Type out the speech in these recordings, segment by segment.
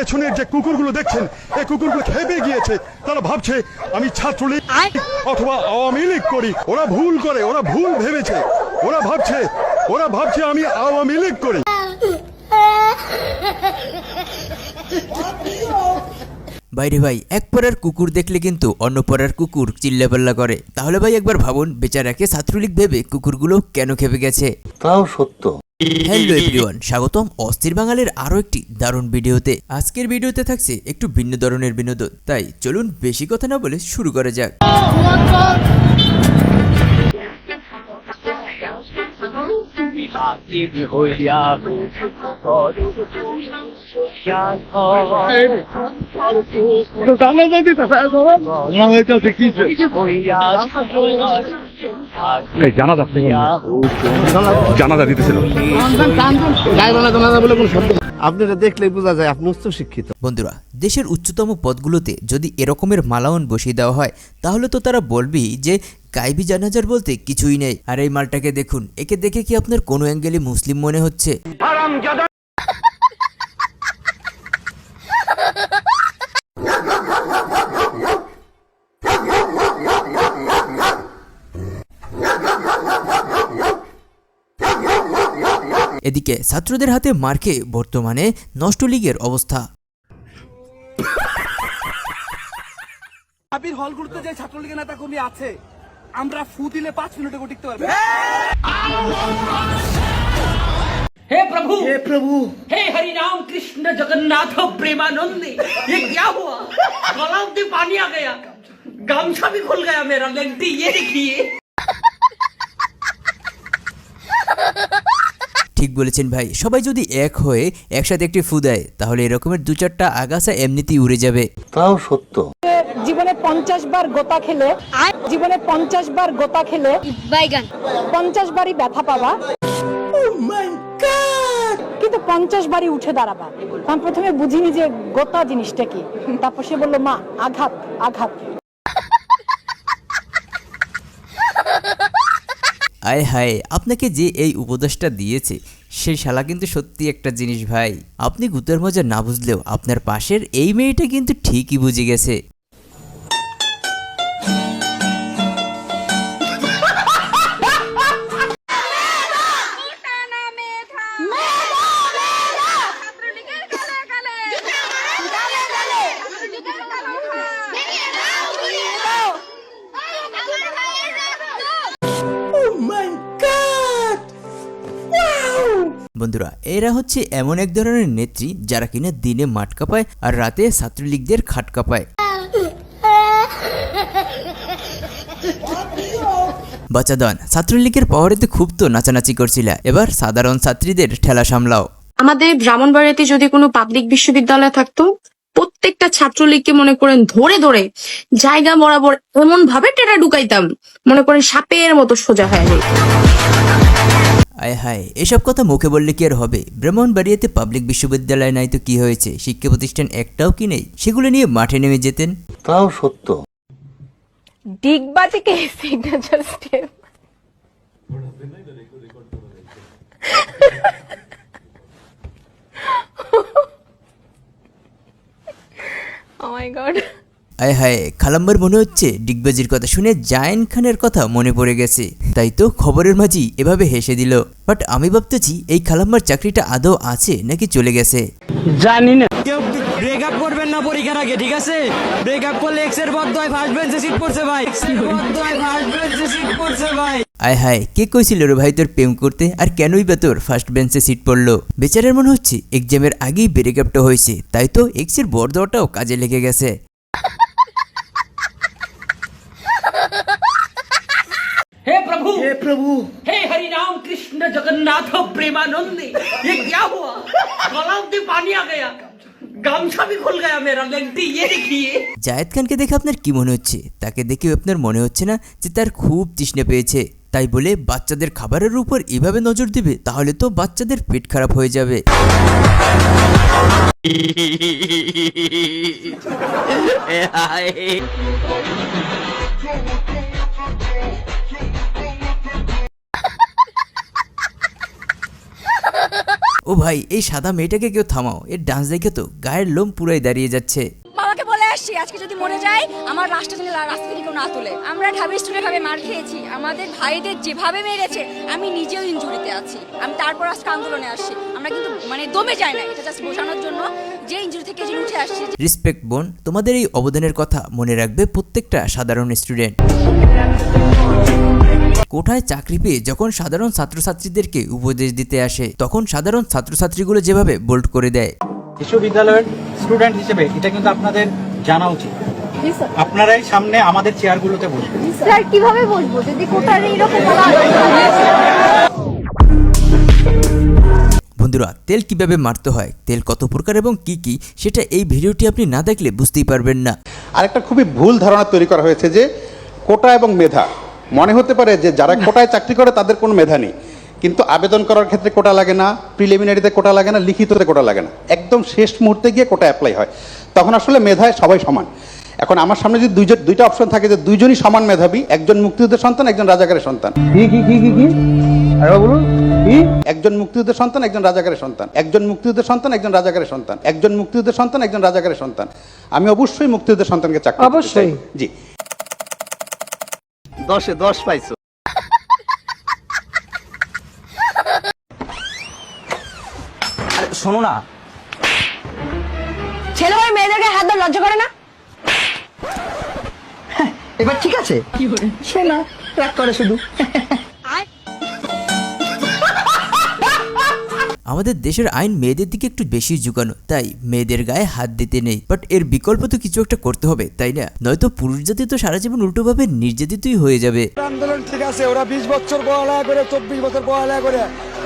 পেছনের যে কুকুরগুলো দেখছেন এই কুকুরগুলো খেপে গিয়েছে। তারা ভাবছে আমি ছাত্রলীগ অথবা আওয়ামী লীগ করি। ওরা ভুল করে ওরা ভুল ভেবেছে। ওরা ভাবছে ওরা ভাবছে আমি আওয়ামী লীগ করি। বাইরে ভাই এক পরের কুকুর দেখলে কিন্তু অন্য পরের কুকুর চিল্লাপাল্লা করে। তাহলে ভাই একবার ভাবুন বেচারাকে ছাত্রলীগ ভেবে কুকুরগুলো কেন খেপে গেছে? তাও সত্য। হ্যালো এভরিওয়ান স্বাগতম অস্থির বাঙালির আরও একটি দারুণ ভিডিওতে। আজকের ভিডিওতে থাকছে একটু ভিন্ন ধরনের বিনোদন তাই চলুন বেশি কথা না বলে শুরু করা যাক। জানাজা জানাজা দিতেছিল আপনারা দেখলে বোঝা যায় আপনি উচ্চ শিক্ষিত। বন্ধুরা দেশের উচ্চতম পদগুলোতে যদি এরকমের মালাওন বসিয়ে দেওয়া হয় তাহলে তো তারা বলবেই যে গাইবি জানাজার বলতে কিছুই নেই। আর এই মালটাকে দেখুন একে দেখে কি আপনার কোনো অ্যাঙ্গেলে মুসলিম মনে হচ্ছে? এদিকে ছাত্রদের হাতে মার খেয়ে বর্তমানে নষ্ট লীগের অবস্থা আবির হলগুলোতে যে ছাত্রলীগের নেতা কর্মী আছে আমরা ফু দিলে পাঁচ মিনিটে টিকতে পারবে हे प्रभु हे प्रभु हे हरि राम कृष्ण जगन्नाथ प्रेमानंद ये क्या हुआ गलाव में पानी आ गया गमछा भी खुल गया मेरा लेंटी ये देखिए ঠিক বলেছেন ভাই। সবাই যদি এক হয়ে একসাথে একটি ফু দেয় তাহলে এরকমের দু চারটা আগাছা এমনিতেই উড়ে যাবে। তাও সত্য। জীবনে পঞ্চাশ বার গোতা খেলে জীবনে পঞ্চাশ বার গোতা খেলে বাইগান। পঞ্চাশ বারই ব্যথা পাবা। কিন্তু পঞ্চাশ বারই উঠে দাঁড়াবা। আমি প্রথমে বুঝিনি যে গোতা জিনিসটা কি। তারপর সে বলল মা আঘাত আঘাত। আয় হায়, আপনাকে যে এই উপদেশটা দিয়েছে সেই শালা কিন্তু সত্যি একটা জিনিস ভাই। আপনি গুতের মজা না বুঝলেও আপনার পাশের এই মেয়েটা কিন্তু ঠিকই বুঝে গেছে। বন্ধুরা, এরা হচ্ছে এমন এক ধরনের নেত্রী যারা কিনা দিনে মাঠ কাঁপায় আর রাতে ছাত্রলীগদের খাট কাঁপায়। বাচ্চাদন ছাত্রলীগের পাওয়ারেতে খুব তো নাচানাচি করছিল। এবার সাধারণ ছাত্রীদের ঠেলা সামলাও। আমাদের ব্রাহ্মণবাড়িয়াতে যদি কোনো পাবলিক বিশ্ববিদ্যালয় থাকতো, প্রত্যেকটা ছাত্রলীগকে মনে করেন ধরে ধরে জায়গা বরাবর এমন ভাবে টেরা ঢুকাইতাম, মনে করেন সাপের মতো সোজা হয়ে যেত আয় হায় এসব কথা মুখে বললে কি আর হবে? ব্রাহ্মণবাড়িয়াতে পাবলিক বিশ্ববিদ্যালয় নাই তো কি হয়েছে? শিক্ষা প্রতিষ্ঠান একটাও কি নেই? সেগুলো নিয়ে মাঠে নেমে যেতেন। তাও সত্য। ডিগবাজিকে signature step Oh my god. আয় হায় খালাম্বার মনে হচ্ছে ডিগবাজির কথা শুনে জায়েন খানের কথা মনে পড়ে গেছে। তাই তো খবরের মাঝি এভাবে হেসে দিল। বাট আমি ভাবতেছি এই খালাম্বার চাকরিটা আদৌ আছে নাকি চলে গেছে? কেউ ব্রেকআপ করবেন না পরীক্ষার আগে ঠিক আছে? ব্রেকআপ করলে এক্সের বদ্ধ ফার্স্ট বেঞ্চে সিট পড়ছে ভাই। ফার্স্ট বেঞ্চে সিট পড়ছে ভাই। আয় হায় কে কইছিল রে ভাই তোর প্রেম করতে? আর কেনই বা তোর ফার্স্ট বেঞ্চে সিট পড়ল? বেচারের মনে হচ্ছে এক্সামের আগেই ব্রেকআপটা হয়েছে। তাই তো এক্সের বর দেওয়াটাও কাজে লেগে গেছে हे प्रभु हे प्रभु हे हरि राम कृष्ण जगन्नाथ प्रेमानंद ये क्या हुआ गलाव में पानी आ गया गमछा भी खुल गया मेरा लेंटी ये देखिए জায়েদ খানকে দেখে আপনার কি মনে হচ্ছে তাকে দেখেও আপনার মনে হচ্ছে না যে তার খুব তৃষ্ণা পেয়েছে তাই বলে বাচ্চাদের খাবারের উপর এভাবে নজর দিবে তাহলে তো বাচ্চাদের পেট খারাপ হয়ে যাবে ও ভাই এই সাদা মেয়েটাকে কেউ থামাও। এর ডান্স দেখে তো গায়ের লোম পুরাই দাঁড়িয়ে যাচ্ছে। বাবাকে বলে আসছি আজকে যদি মরে যাই আমার রাস্তা যেন রাস্তা থেকে কেউ না তোলে। আমরা ঢাবি স্টুডেন্ট ভাবে মার খেয়েছি। আমাদের ভাইদের যেভাবে মেরেছে আমি নিজেও ইনজুরিতে আছি। আমি তারপর আজকে আন্দোলনে আসছি। আমরা কিন্তু মানে দমে যাই না এটা জাস্ট বোঝানোর জন্য যে ইনজুরি থেকে যে উঠে আসছি রিসপেক্ট বোন তোমাদের এই অবদানের কথা মনে রাখবে প্রত্যেকটা সাধারণ স্টুডেন্ট কোঠায় চাকরি পেয়ে যখন সাধারণ ছাত্রছাত্রীদেরকে উপদেশ দিতে আসে তখন সাধারণ ছাত্রছাত্রীগুলো যেভাবে বোল্ড করে দেয়। বিশ্ববিদ্যালয়ের স্টুডেন্ট হিসেবে এটা কিন্তু আপনাদের জানা উচিত। আপনারাই সামনে আমাদের চেয়ারগুলোতে বসবেন। স্যার কীভাবে বলব যদি কোটার বন্ধুরা তেল কীভাবে মারতে হয় তেল কত প্রকার এবং কি কি সেটা এই ভিডিওটি আপনি না দেখলে বুঝতেই পারবেন না। আরেকটা খুবই ভুল ধারণা তৈরি করা হয়েছে যে কোটা এবং মেধা মনে হতে পারে যে যারা কোটায় চাকরি করে তাদের কোনো মেধা নেই। কিন্তু আবেদন করার ক্ষেত্রে কোটা লাগে না প্রিলিমিনারিতে কোটা লাগে না লিখিততে কোটা লাগে না। একদম শেষ মুহূর্তে গিয়ে কোটা অ্যাপ্লাই হয়। তখন আসলে মেধায় সবাই সমান। এখন আমার সামনে যদি দুইজন দুইটা অপশন থাকে যে দুইজনই সমান মেধাবী একজন মুক্তিযুদ্ধের সন্তান একজন রাজাকারের সন্তান। কি কি কি কি কি? বলুন একজন মুক্তিযুদ্ধের সন্তান একজন রাজাকারের সন্তান। একজন মুক্তিযুদ্ধের সন্তান একজন রাজাকারের সন্তান। একজন মুক্তিযুদ্ধের সন্তান একজন রাজাকারের সন্তান। আমি অবশ্যই মুক্তিযুদ্ধের সন্তানকে চাকরি অবশ্যই। জি। দশে দশ পাইছো। শোনো না। ছেলে ভাই মেয়েদেরকে হাত ধরে লজ্জা করে না? এবার ঠিক আছে। সে না রাগ করে শুধু। আমাদের দেশের আইন মেয়েদের দিকে একটু বেশি ঝুঁকানো, তাই মেয়েদের গায়ে হাত দিতে নেই। বাট এর বিকল্প তো কিছু একটা করতে হবে, তাই না? নয়তো পুরুষ জাতি তো সারা জীবন উল্টোভাবে নির্যাতিতই হয়ে যাবে। আন্দোলন ঠিক আছে, ওরা বিশ বছর পড়ালেখা করে, চব্বিশ বছর পড়ালেখা করে,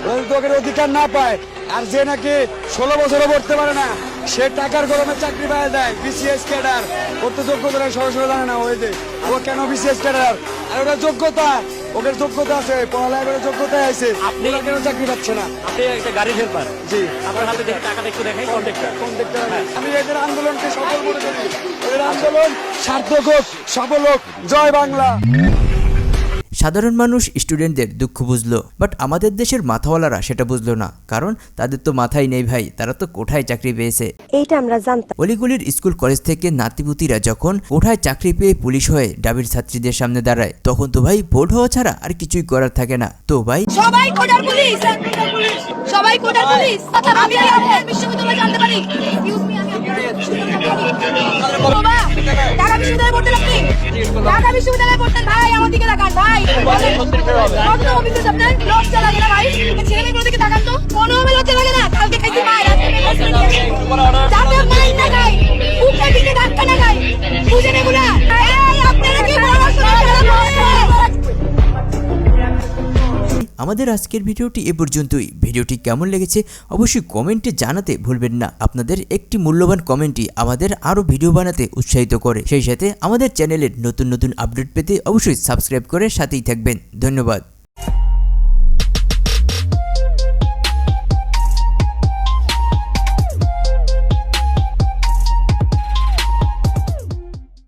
ওরা ওদের অধিকার না পায়, আর যে নাকি ষোলো বছরও পড়তে পারে না, সে টাকার গরমে চাকরি পায় দেয় বিসিএস ক্যাডার ওর তো যোগ্যতা সরাসরি জানে না, ওই ও কেন বিসিএস ক্যাডার আর ওটা যোগ্যতা ওদের যোগ্যতা আছে পড়ালেখা করার যোগ্যতা আছে। আপনি কেন চাকরি পাচ্ছে না? আপনি একটা গাড়ি হেল্পার জি। আপনার হাতে দেখে টাকাটা একটু দেখাই কন্ট্রাক্টর কন্ট্রাক্টর আমি এদের আন্দোলনকে সফল করে করি। এদের আন্দোলন সার্থক হোক সফল হোক। জয় বাংলা। সাধারণ মানুষ স্টুডেন্টদের দুঃখ বুঝলো বাট আমাদের দেশের মাথাওয়ালারা সেটা বুঝলো না কারণ তাদের তো মাথায় নেই ভাই তারা তো কোঠায় চাকরি পেয়েছে। এইটা আমরা জানতাম। অলিগুলির স্কুল কলেজ থেকে নাতিপুতিরা যখন কোঠায় চাকরি পেয়ে পুলিশ হয়ে ডাবির ছাত্রীদের সামনে দাঁড়ায় তখন তো ভাই বোর্ড হওয়া ছাড়া আর কিছুই করার থাকে না। তো ভাই সবাই কোটার পুলিশ! সবাই কোটার পুলিশ! আমি বিশ্ববিদ্যালয়ে জানতে পারি। বিশ্ববিদ্যালয়ে। বাবা, আপনি ঢাকা বিশ্ববিদ্যালয়ে পড়তেন ভাই আমার দিকে তাকান ভাই। কত অফিসে আপনার? লজ্জা লাগে না ভাই? ছেলে মেয়েগুলো দিকে তাকান তো। কোনো লজ্জা লাগে না। কালকে খাইছি নিয়ে আসি। যাতে মাইন না খাই আমাদের আজকের ভিডিওটি এ পর্যন্তই। ভিডিওটি কেমন লেগেছে অবশ্যই কমেন্টে জানাতে ভুলবেন না। আপনাদের একটি মূল্যবান কমেন্টই আমাদের আরও ভিডিও বানাতে উৎসাহিত করে। সেই সাথে আমাদের চ্যানেলের নতুন নতুন আপডেট পেতে অবশ্যই সাবস্ক্রাইব করে সাথেই থাকবেন। ধন্যবাদ।